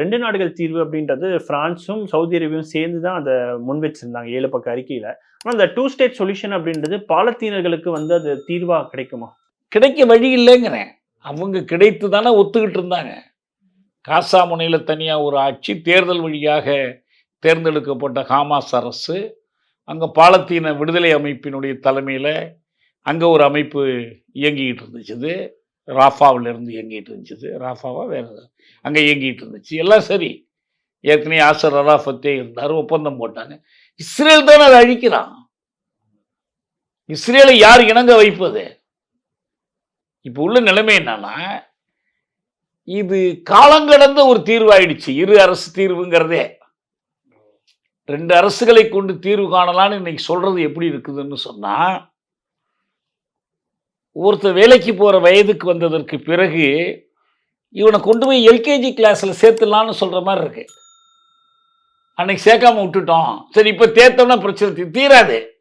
ரெண்டு நாடுகள் தீர்வு அப்படின்றது பிரான்ஸும் சவுதி அரேபியும் சேர்ந்து தான் அதை முன் வச்சிருந்தாங்க ஏழு பக்க அறிக்கையில. ஆனால் அந்த டூ ஸ்டேட் சொல்யூஷன் அப்படின்றது பாலத்தீனர்களுக்கு வந்து அது தீர்வா கிடைக்குமா? கிடைக்க வழி இல்லைங்கிறேன். அவங்க கிடைத்து தானே ஒத்துக்கிட்டு இருந்தாங்க. காசா முனையில் தனியாக ஒரு ஆட்சி தேர்தல் வழியாக தேர்ந்தெடுக்கப்பட்ட ஹாமாஸ் அரசு அங்கே பாலத்தீன விடுதலை அமைப்பினுடைய தலைமையில் அங்கே ஒரு அமைப்பு இயங்கிக்கிட்டு இருந்துச்சு. ராஃபாவில் இருந்து இயங்கிட்டு இருந்துச்சு. ராஃபாவாக வேற அங்கே இயங்கிட்டு இருந்துச்சு. எல்லாம் சரி. ஏற்கனவே ஆசர் அராஃபத்தே இருந்தார். ஒப்பந்தம் போட்டாங்க. இஸ்ரேல் தானே அதை அழிக்கிறான். இஸ்ரேலை யார் இணங்க வைப்பது? இப்போ உள்ள நிலைமை என்னன்னா இது காலங்கடந்த ஒரு தீர்வாயிடுச்சு. இரு அரசு தீர்வுங்கிறதே. ரெண்டு அரசுகளை கொண்டு தீர்வு காணலாம்னு இன்னைக்கு சொல்றது எப்படி இருக்குதுன்னு சொன்னால் ஒருத்தர் வேலைக்கு போகிற வயதுக்கு வந்ததற்கு பிறகு இவனை கொண்டு போய் எல்கேஜி கிளாஸில் சேர்த்துலான்னு சொல்கிற மாதிரி இருக்கு. அன்னைக்கு சேர்க்காம விட்டுட்டோம். சரி இப்போ தேர்த்தோம்னா பிரச்சனை தீராது.